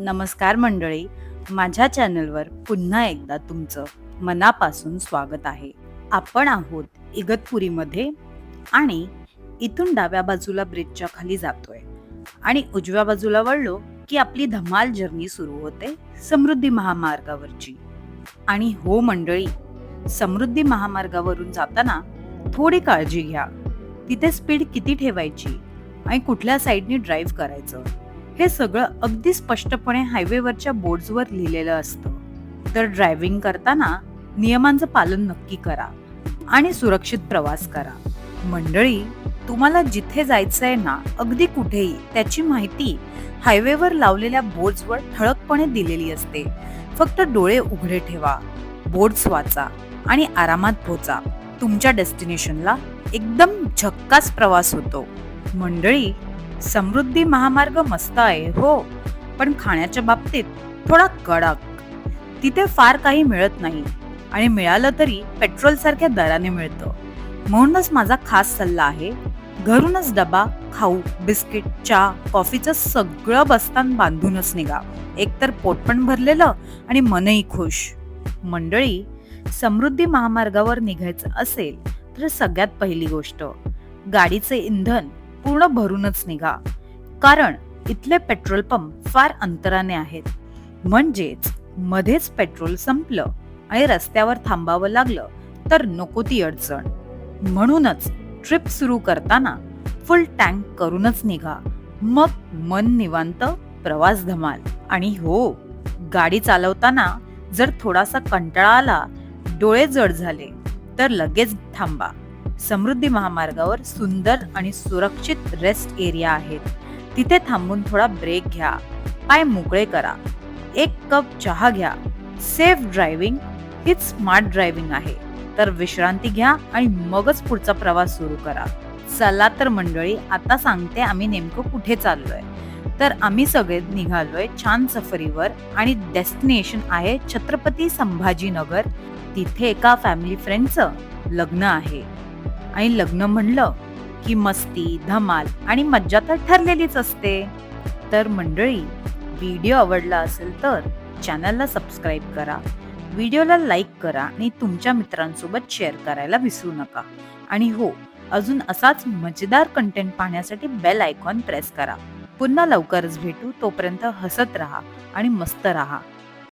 नमस्कार मंडळी. माझ्या चॅनलवर पुन्हा एकदा तुमचं मनापासून स्वागत आहे. आपण आहोत इगतपुरीमध्ये आणि इथून डाव्या बाजूला ब्रिजच्या खाली जातोय. आणि उजव्या बाजूला वळलो की आपली धमाल जर्नी सुरू होते समृद्धी महामार्गावरची. आणि हो मंडळी समृद्धी महामार्गावरून जाताना थोडी काळजी घ्या. तिथे स्पीड किती ठेवायची आणि कुठल्या साईडनी ड्राईव्ह करायचं? हे सगळं अगदी स्पष्टपणे हायवेवरच्या बोर्ड्सवर लिहिलेलं असतं. तर ड्रायव्हिंग करताना नियमांचं पालन नक्की करा आणि सुरक्षित प्रवास करा. मंडळी तुम्हाला जिथे जायचंय ना अगदी कुठेही त्याची माहिती हायवेवर लावलेल्या बोर्ड्सवर ठळकपणे दिलेली असते. फक्त डोळे उघडे ठेवा बोर्ड्स वाचा आणि आरामात पोचा. तुमच्या डेस्टिनेशनला एकदम झक्कास प्रवास होतो. मंडळी समृद्धी महामार्ग मस्त आहे हो. पण खाण्याच्या बाबतीत थोडा कडक. तिथे फार काही मिळत नाही आणि मिळालं तरी पेट्रोल सारख्या दराने मिळतं. म्हणूनच माझा खास सल्ला आहे घरूनच डबा खाऊ बिस्किट चहा कॉफीचं सगळं बस्तान बांधूनच निघा. एकतर पोट पण भरलेलं आणि मनही खुश. मंडळी समृद्धी महामार्गावर निघायचं असेल तर सगळ्यात पहिली गोष्ट गाडीचे इंधन पूर्ण भरूनच निघा. कारण इथले पेट्रोल पंप फार अंतराने आहेत. म्हणजेच मध्येच पेट्रोल संपलं आणि रस्त्यावर थांबावं लागलं तर नको ती अडचण. म्हणूनच ट्रिप सुरू करताना फुल टँक करूनच निघा. मग मन निवांत प्रवास धमाल. आणि हो गाडी चालवताना जर थोडासा कंटाळा आला डोळे जड झाले तर लगेच थांबा. समृद्धी महामार्गावर सुंदर आणि सुरक्षित रेस्ट एरिया आहेत. तिथे थांबून थोडा ब्रेक घ्या. पाय मोकळे करा. एक कप चहा घ्या. सेफ ड्रायव्हिंग हीच स्मार्ट ड्रायव्हिंग आहे. तर विश्रांती घ्या आणि मगच पुढचा प्रवास सुरू करा. चला तर मंडळी आता सांगते आम्ही नेमकं कुठे चाललोय. तर आम्ही सगळे निघालोय छान सफरीवर आणि डेस्टिनेशन आहे छत्रपती संभाजीनगर. तिथे एका फॅमिली फ्रेंडचं लग्न आहे. आणि लग्न म्हणलं की मस्ती धमाल आणि मज्जा तर ठरलेलीच असते. तर मंडळी व्हिडिओ आवडला असेल तर चॅनलला सबस्क्राईब करा व्हिडिओला लाईक करा आणि तुमच्या मित्रांसोबत शेअर करायला विसरू नका. आणि हो अजून असाच मजेदार कंटेंट पाहण्यासाठी बेल आयकॉन प्रेस करा. पुन्हा लवकरच भेटू. तोपर्यंत हसत राहा आणि मस्त राहा.